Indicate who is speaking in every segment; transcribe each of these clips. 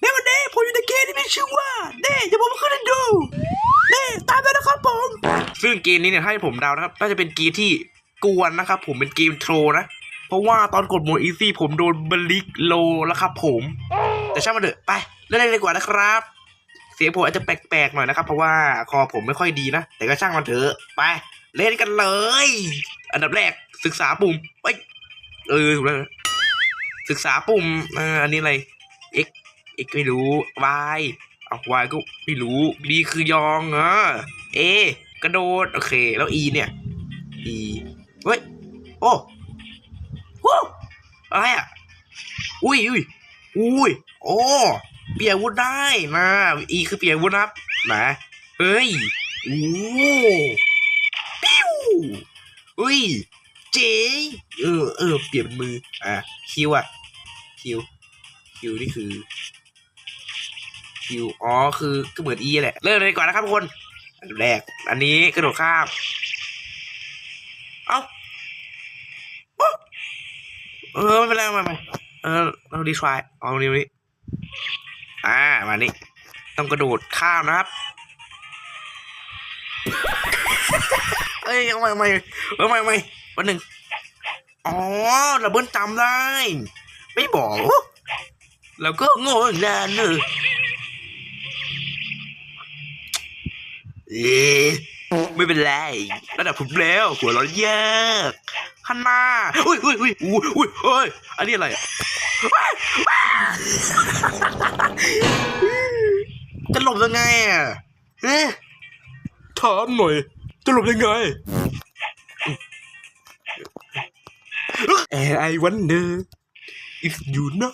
Speaker 1: เน่วันนี้ผมอยู่ในเกมที่มีชื่อว่าเน่จะผมขึ้นให้ดูเน่ตามไปนะครับผม ซึ่งเกมนี้เนี่ยถ้าให้ผมเดานะครับน่าจะเป็นเกมที่กวนนะครับ ผมเป็นเกมโทรนะ เพราะว่าตอนกดโหมดอีซี่ผมโดนบลิกโลแล้วครับผม แต่ช่างมันเถอะไปเล่นเลยดีกว่านะครับ เสียงผมอาจจะแปลกๆหน่อยนะครับ เพราะว่าคอผมไม่ค่อยดีนะ แต่ก็ช่างมันเถอะไป เล่นกันเลย อันดับแรกศึกษาปุ่มเอ้ยเออถูกแล้วนะศึกษาปุ่มอ่าอันนี้อะไร x x ไม่รู้ y เอา y ก็ไม่รู้ b คือยองเออ a กระโดด โอเค แล้ว e เนี่ย e เฮ้ย โอ้โหอะไรอะ อุ้ยอุ้ยอุ้ย โอ้เปลี่ยนวุธได้นะ e คือเปลี่ยนวุธนะครับนะเฮ้ย โอ้ปิ้วอุ้ย เจ เออ เออ เปลี่ยนมือ อะ คิวอะ คิว คิวนี่คือคิวอ๋อคือก็เหมือน e แหละ เริ่มเลยดีกว่อนนะครับทุกคน อันแรก อันนี้กระโดดข้าม เอ้าเออไม่เป็นไรไม่เป็นไรเออเราดีทรายเอาตรงนี้ตรงนี้อ่ามานี่ต้องกระโดดข้ามนะครับเอ้ยเอาม่เอาใหม่เอาม่เอาใหม่วันหนึ่งอ๋อราเบิ้ลจำได้ ไม่บอก แล้วก็โง่นานเลยเอ๊ไม่เป็นไรระดับผมแล้ว หัวเร้อนเยอะขันมาอุ้ยอุ้ยอุ้ยอุ้ยอุ้ยเฮ้ยอันนี้อะไรจะหลบยังไงอะเอ๊ะถามหน่อย จะหลบยังไง And I wonder if you know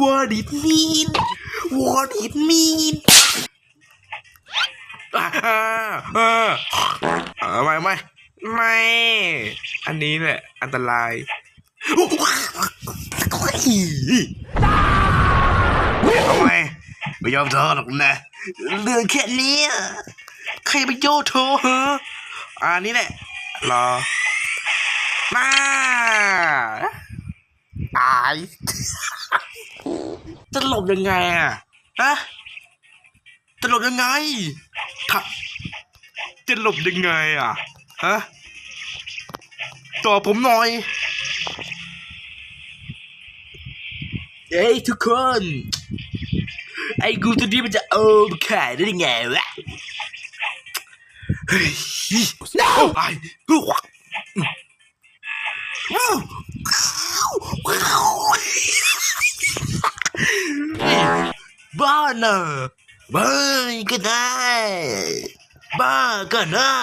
Speaker 1: what it mean what it mean อ่าอ่าอ่าอ่าไม่ไม่ไม่ อันนี้แหละอันตรายทำไมไม่ยอมท้อหรอกนะ เรื่องแค่นี้ใครไปโยโทรเหรออันนี้แหละ รอ มาตาย จะหลบยังไงอะฮะจะหลบยังไงถ้าจะหลบยังไงอะฮะตอบผมหน่อยเฮ้ยทุกคน ไอ้กูตัวนี้มันจะโอมขายได้ยังไงวะเฮ้ยโอ้ไอ้ลูก บ้าเนอะบ้าก็ได้ บ้าก็ได้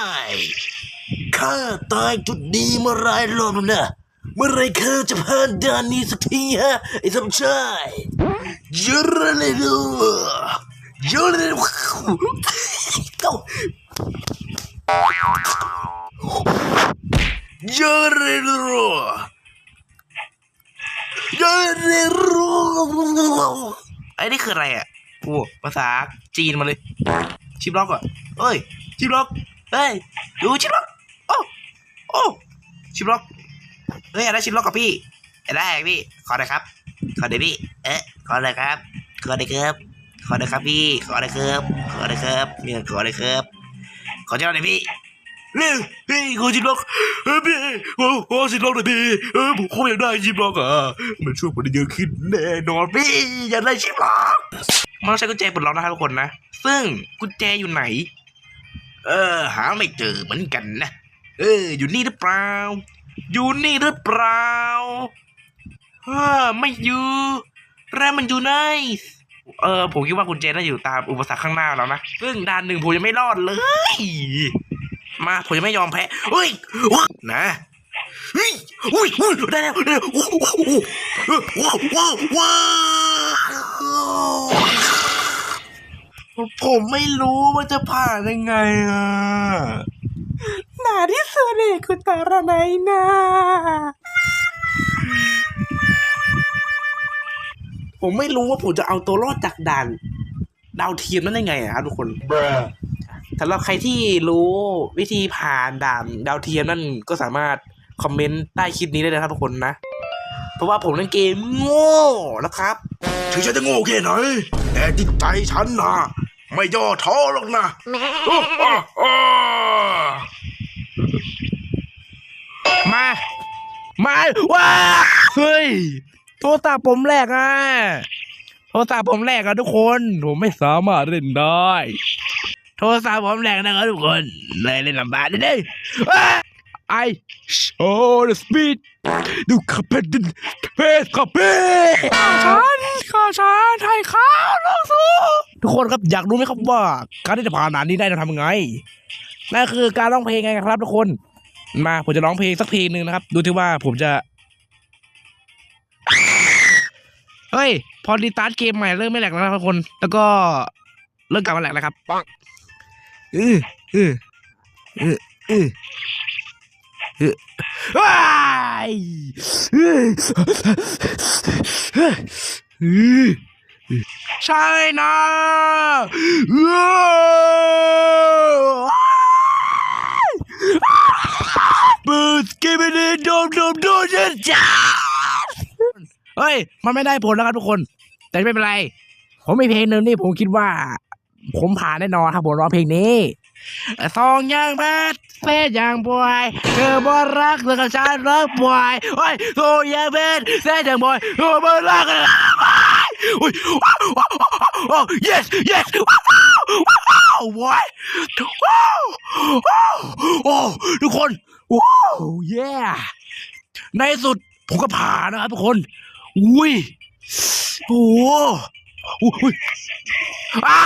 Speaker 1: ข้าตายจุดดีเมื่อไรรอบแล้วนะเมื่อไรข้าจะผ่านด่านนี้สักทีฮะไอ้สมชายยอะเลยดูยอะเลยดูเก้ายอะเลยดูยอะเลยดูไอ้นี่คืออะไรอะ โอ้ภาษาจีนมาเลย ชิปล็อกอะเอ้ย ชิปล็อกเฮ้ยดูชิปล็อกโอ้โอ้ชิปล็อกเฮ้ยอยากได้ชิปล็อกกับพี่อยากได้พี่ขอหน่อยครับ ขอหน่อยพี่ เอ๊ะขอหน่อยครับขอหน่อยครับขอหน่อยครับพี่ ขอหน่อยครับขอหน่อยครับเนี่ยขอหน่อยครับขอเจ้าหน่อยพี่เร็วพี่ขอชิปล็อกเฮ้ยพี่โอ้โหชิปล็อกหน่อยพี่เออผมคงอยากได้ชิปล็อกอะมันช่วยผมได้เยอะขึ้นแน่นอนพี่อยากได้ชิปล็อก มันต้องใช้กุญแจปลดล็อกนะครับทุกคนนะ ซึ่งกุญแจอยู่ไหน เออ หาไม่เจอเหมือนกันนะ เออ อยู่นี่หรือเปล่า อยู่นี่หรือเปล่าเออไม่อยู่แล้วมันอยู่ไหนเออผมคิดว่ากุญแจน่าจะอยู่ตามอุปสรรคข้างหน้าแล้วนะ ซึ่งด่านหนึ่งผมยังไม่รอดเลย มาผมยังไม่ยอมแพ้เฮ้ยนะฮ้ยอุ้ยอุ้ยได้แล้วได้แล้วว้าวว้าวว้าว ผมไม่รู้ว่าจะผ่านยังไงอะหนาที่สุดเลยคุณตาระไนนะผมไม่รู้ว่าผมจะเอาตัวรอดจากด่าน ดาวเทียมนั้นได้ไงอะครับทุกคนสำหรับใครที่รู้วิธีผ่านด่านดาวเทียมนั่นก็สามารถคอมเมนต์ใต้คลิปนี้ได้เลยนะครับทุกคนนะ เพราะว่าผมเล่นเกมโง่นะครับ
Speaker 2: ถึงฉันจะโง่แค่ไหนแต่จิตใจฉันนะ ไม่ย่อท้อหรอกนะอ้ออ้ออ้อ
Speaker 1: มา มาว้าเฮ้ย โทรศัพท์ผมแหลกอะ โทรศัพท์ผมแหลกอะทุกคน ผมไม่สามารถเล่นได้ โทรศัพท์ผมแหลกนะครับทุกคน เลยเล่นลำบากเลยไอ show the speed ดูขับเป็นเพสขับเพสข้าฉันข้าฉันไทยข้าวลงสู้ทุกคนครับอยากรู้ไหมครับว่า การที่จะผ่านด่านนี้ได้เราทำยังไงนั่นคือการร้องเพลงไงครับทุกคน มาผมจะร้องเพลงสักเพลงหนึ่งนะครับ ดูที่ว่าผมจะเฮ้ย พอดีตาร์ทเกมใหม่เริ่มไม่แหลกแล้วนะครับทุกคน แล้วก็เริ่มกลับมาแหลกแล้วครับปังอืออืออืออือ ใช่นะบูสกิบดีดมดมโดจ้าเฮ้ย มันไม่ได้ผลแล้วครับทุกคน แต่ไม่เป็นไร ผมมีเพลงหนึ่งนี่ผมคิดว่า ผมผ่านแน่นอนถ้าผมร้องเพลงนี้ ซองยางแบดเฟสยางบอยเธอบ่รักเธอกับฉันรักบอยเฮ้ยโซยางแบดเฟสยางบอยเธอบ่รักกันบอยอุ้ยว้าวว้าวว้ yes yes ว้าวว้าวบอยว้าวว้าวโอ้ทุกคนว้าวเย้ในสุดผมก็ผ่านนะครับทุกคนอุ้ยโอ้โหอุ้ยอ้า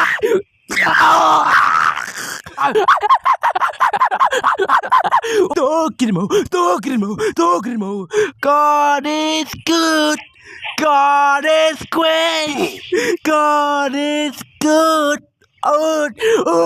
Speaker 1: ตัวกินหมูตัวกินหมูตัวกินหมู God is good God is great God is good โอ้โอ้